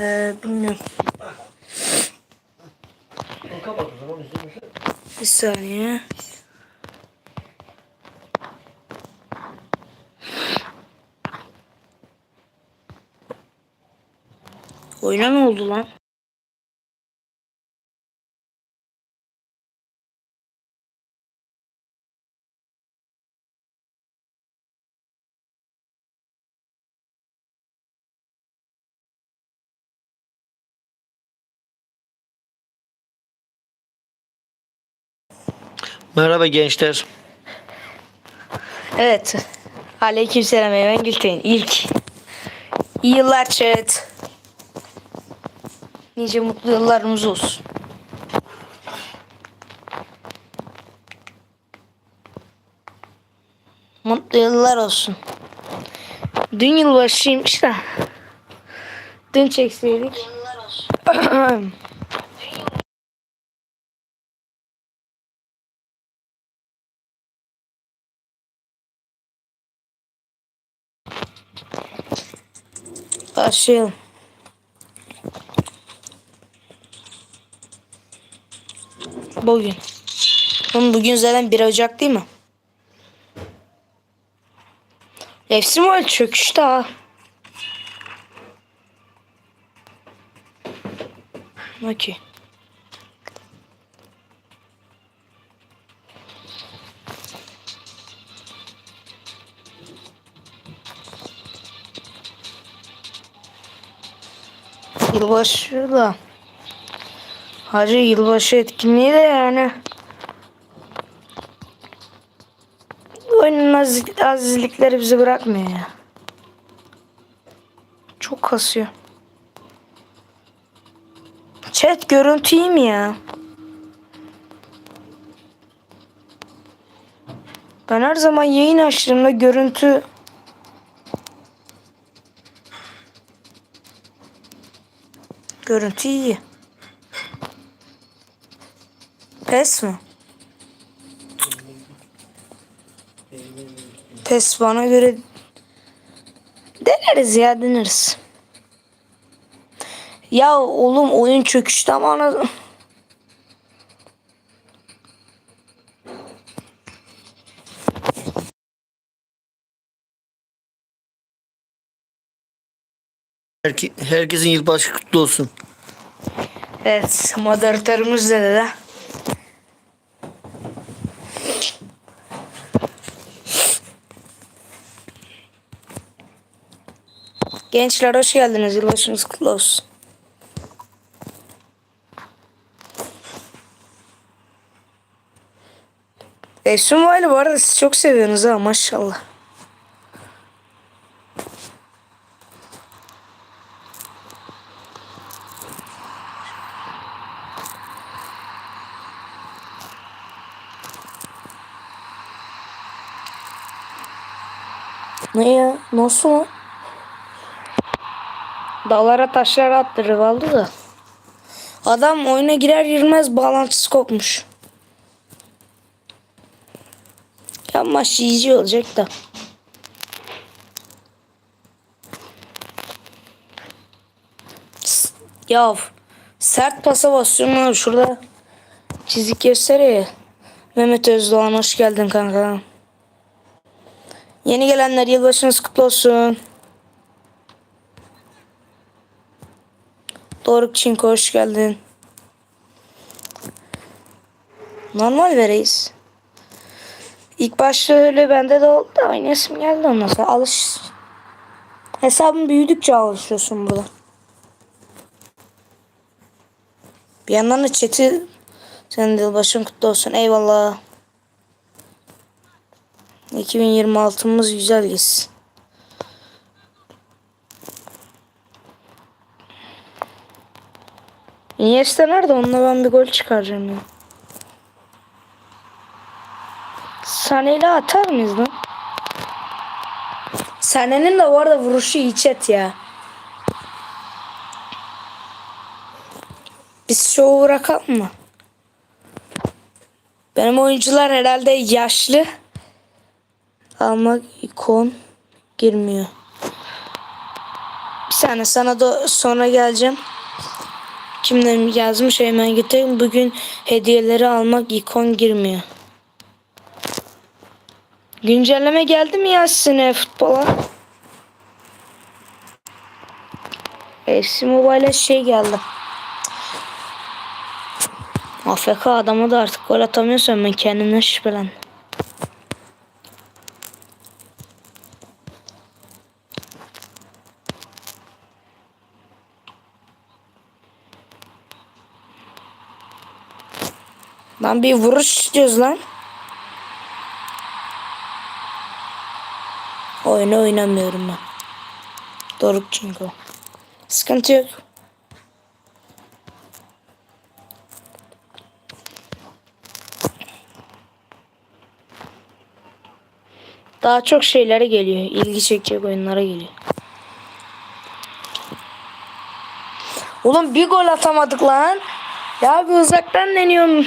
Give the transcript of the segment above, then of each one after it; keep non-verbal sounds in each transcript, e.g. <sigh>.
Ee, bilmiyorum. Bir saniye. Oyuna ne oldu lan? Merhaba gençler. Evet. Aleykümselam Eymen Gültekin. İlk. İyi yıllar chat. Nice mutlu yıllarımız olsun. Mutlu yıllar olsun. Dün yılbaşıymış da. Dün çekseydik. <clears throat> Başlayalım. Bugün. Oğlum bugün zaten 1 Ocak değil mi? Hepsi mi öyle çöküştü ha? Okey. Yılbaşı da. Hacı yılbaşı etkinliği de yani. Oyunun aziz, azizlikleri bizi bırakmıyor ya. Çok kasıyor. Chat görüntü iyi mi ya? Ben her zaman yayın açtığımda görüntü Görüntü iyi. Pes mi? Pes bana göre deneriz ya deneriz. Ya oğlum oyun çöküştü ama ana... herkesin yılbaşı kutlu olsun. Evet moderatörümüz de de. Gençler hoş geldiniz. Yılbaşınız kutlu olsun. Efsun Vali bu arada siz çok seviyorsunuz ha maşallah. Ne ya? Nasıl o? Dağlara taşlara attı kaldı da. Adam oyuna girer girmez bağlantısı kopmuş. Ya maç yiyici olacak da. Ya sert pasa basıyorum abi şurada çizik gösteriyor ya. Mehmet Özdoğan hoş geldin kanka. Yeni gelenler yılbaşınız kutlu olsun. Doruk Çinko hoş geldin. Normal vereyiz. İlk başta öyle bende de oldu da aynı isim geldi ondan sonra alış. Hesabın büyüdükçe alışıyorsun burada. Bir yandan da chat'i senin yılbaşın kutlu olsun. Eyvallah. 2026'mız güzel geçsin. Iniesta nerede? Onunla ben bir gol çıkaracağım ya. Sane'yle atar mıyız lan? Sane'nin de bu arada vuruşu chat ya. Biz şovu bırakalım mı? Benim oyuncular herhalde yaşlı. Ama ikon girmiyor. saniye sana da sonra geleceğim. Kimden yazmış hemen getireyim. Bugün hediyeleri almak ikon girmiyor. Güncelleme geldi mi ya sizin futbola? FC Mobile'e şey geldi. AFK adamı da artık gol atamıyorsam ben kendimden şüphelen. Lan bir vuruş istiyoruz lan. Oyunu oynamıyorum ben. Doruk çünkü. Sıkıntı yok. Daha çok şeylere geliyor. İlgi çekecek oyunlara geliyor. Oğlum bir gol atamadık lan. Ya bir uzaktan deniyorum.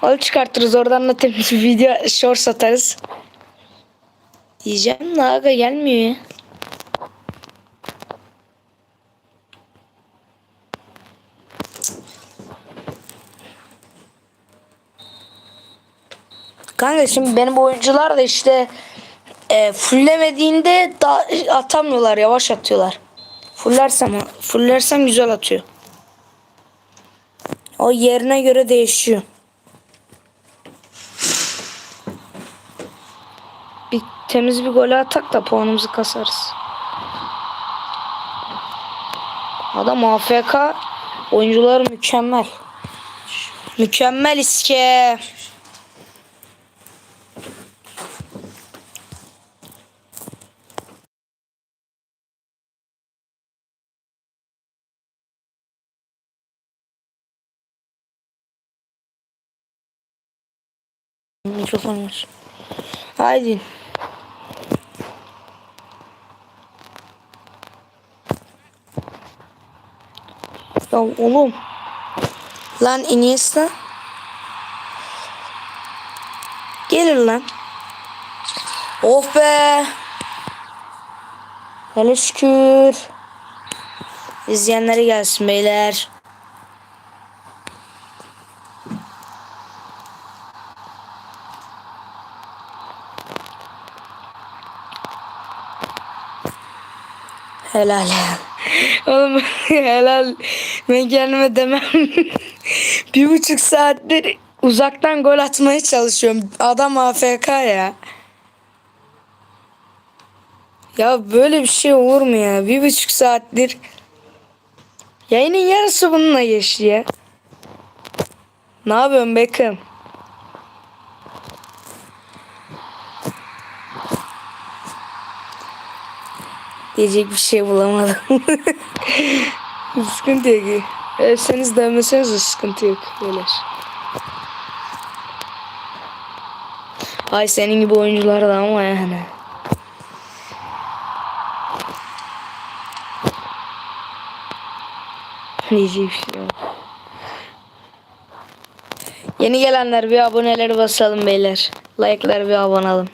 Gol çıkartırız oradan da temiz bir video short atarız. Diyeceğim de aga gelmiyor ya. Kanka şimdi benim oyuncular da işte e, fullemediğinde da atamıyorlar yavaş atıyorlar. Fullersem fullersem güzel atıyor. O yerine göre değişiyor. Bir temiz bir gol atak da puanımızı kasarız. Adam AFK oyuncular mükemmel. Mükemmel iske. Mikrofon var. Haydi. Ya oğlum. Lan Iniesta. Gelir lan. Of be. Hele şükür. İzleyenlere gelsin beyler. Helal. Oğlum <laughs> helal. Ben kendime demem. <laughs> bir buçuk saattir uzaktan gol atmaya çalışıyorum. Adam AFK ya. Ya böyle bir şey olur mu ya? Bir buçuk saattir. Yayının yarısı bununla geçti ya. Ne yapıyorsun Beckham? Diyecek bir şey bulamadım. <laughs> sıkıntı yok. Ölseniz dönmeseniz de sıkıntı yok. Beyler. Ay senin gibi oyuncular da ama yani. Diyecek bir şey yok. Yeni gelenler bir aboneleri basalım beyler. Like'lar bir abone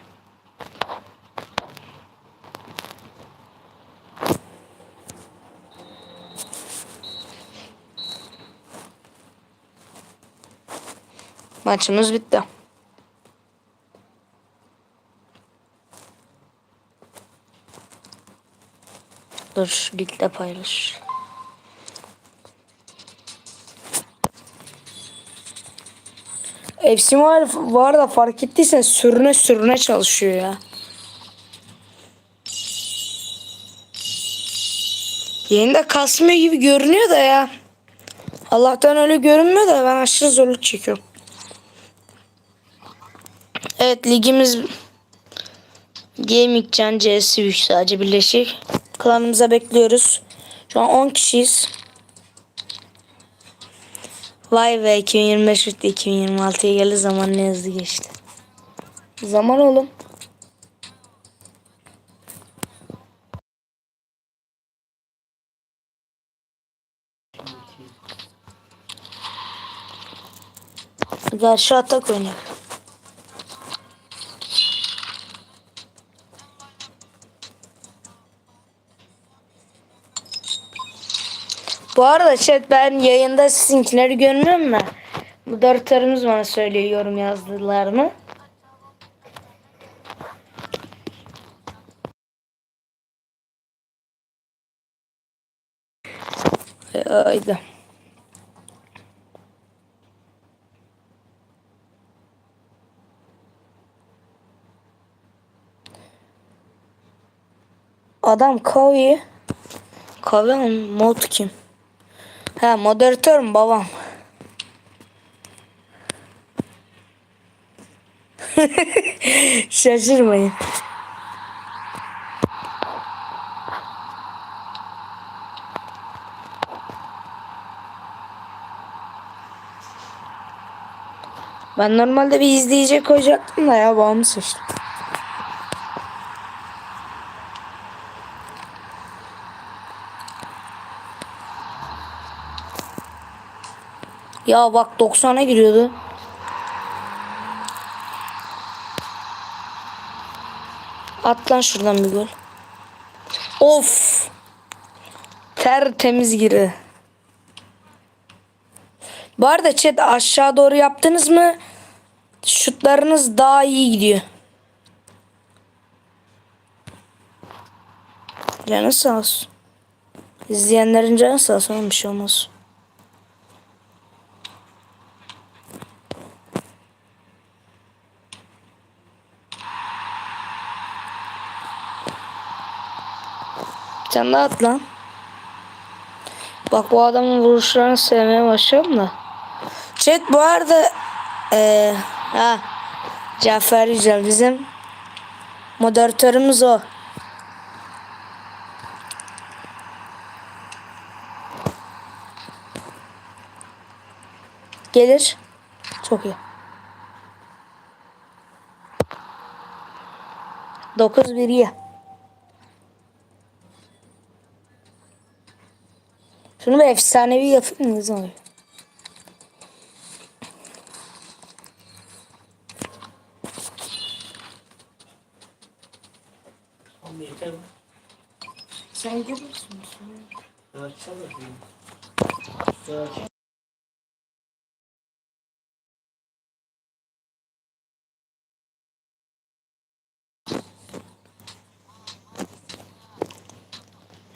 Maçımız bitti. Dur ligde paylaş. FC var, var da fark ettiysen sürüne sürüne çalışıyor ya. Yayında kasmıyor gibi görünüyor da ya. Allah'tan öyle görünmüyor da ben aşırı zorluk çekiyorum. Evet ligimiz Gaming Can CS büyük sadece birleşik. Klanımıza bekliyoruz. Şu an 10 kişiyiz. Vay be 2025 bitti 2026'ya geldi zaman ne hızlı geçti. Zaman oğlum. Gel şu atak oynayalım. Bu arada chat ben yayında sizinkileri görmüyorum da. Moderatörümüz bana söylüyor yorum yazdılar mı? E, Haydi. Adam. Kavi mi? mod kim? Ha moderatörüm babam. <laughs> Şaşırmayın. Ben normalde bir izleyici koyacaktım da ya babamı seçtim. Ya bak 90'a giriyordu. At lan şuradan bir gol. Of. Tertemiz girdi. Bu arada chat aşağı doğru yaptınız mı? Şutlarınız daha iyi gidiyor. Canı sağ olsun. İzleyenlerin canı sağ olsun. Bir şey olmaz. Tane daha at lan. Bak bu adamın vuruşlarını sevmeye başladım da. Chat bu arada eee ha Cafer Yücel bizim moderatörümüz o. Gelir. Çok iyi. 9 1 iyi. Şunu bir efsanevi yapayım mı abi? Sen görürsün.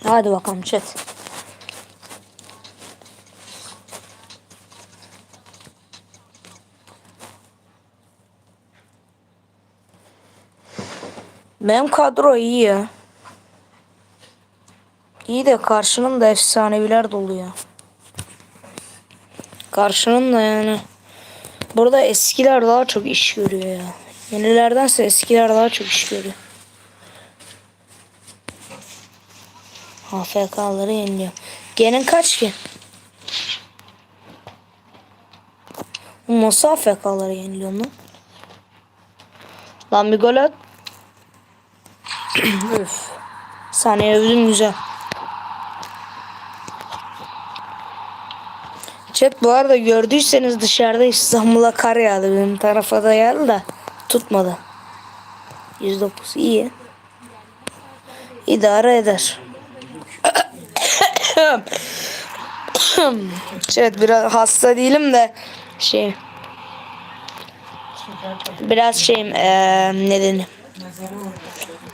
Hadi bakalım chat. Benim kadro iyi ya. İyi de karşının da efsaneviler dolu ya. Karşının da yani. Burada eskiler daha çok iş görüyor ya. Yenilerdense eskiler daha çok iş görüyor. AFK'ları yeniliyor. Genin kaç ki? Nasıl AFK'ları yeniliyor lan? Lan bir gol at. Üf. Saniye övdüm güzel. Chat bu arada gördüyseniz dışarıda İstanbul'a kar yağdı. Benim tarafa da yağdı da tutmadı. 109 iyi. İdare eder. <coughs> Chat biraz hasta değilim de şey biraz şeyim eee ne denir?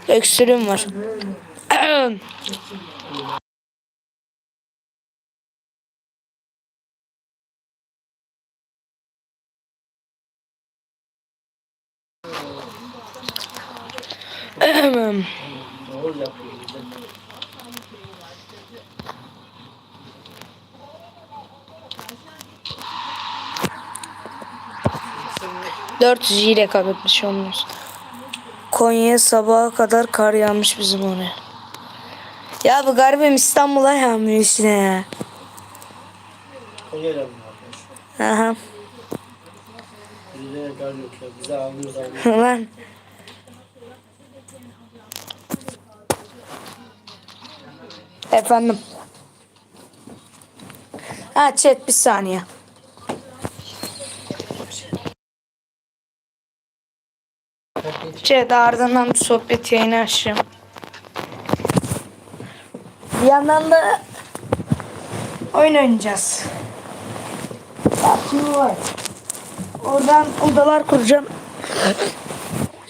Öksürüğüm var. Dört yüz bir şey olmaz. Konya'ya sabaha kadar kar yağmış bizim oraya. Ya bu garibim İstanbul'a yağmıyor işte ya. Mı arkadaş? Aha. Bizde de kar yok ya. Bize ağlıyoruz. <laughs> Lan. Efendim. Ha chat bir saniye. Chat ardından bir sohbet yayını açacağım. Bir yandan da oyun oynayacağız. Bak şimdi var. Oradan odalar kuracağım.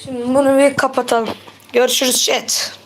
Şimdi bunu bir kapatalım. Görüşürüz chat.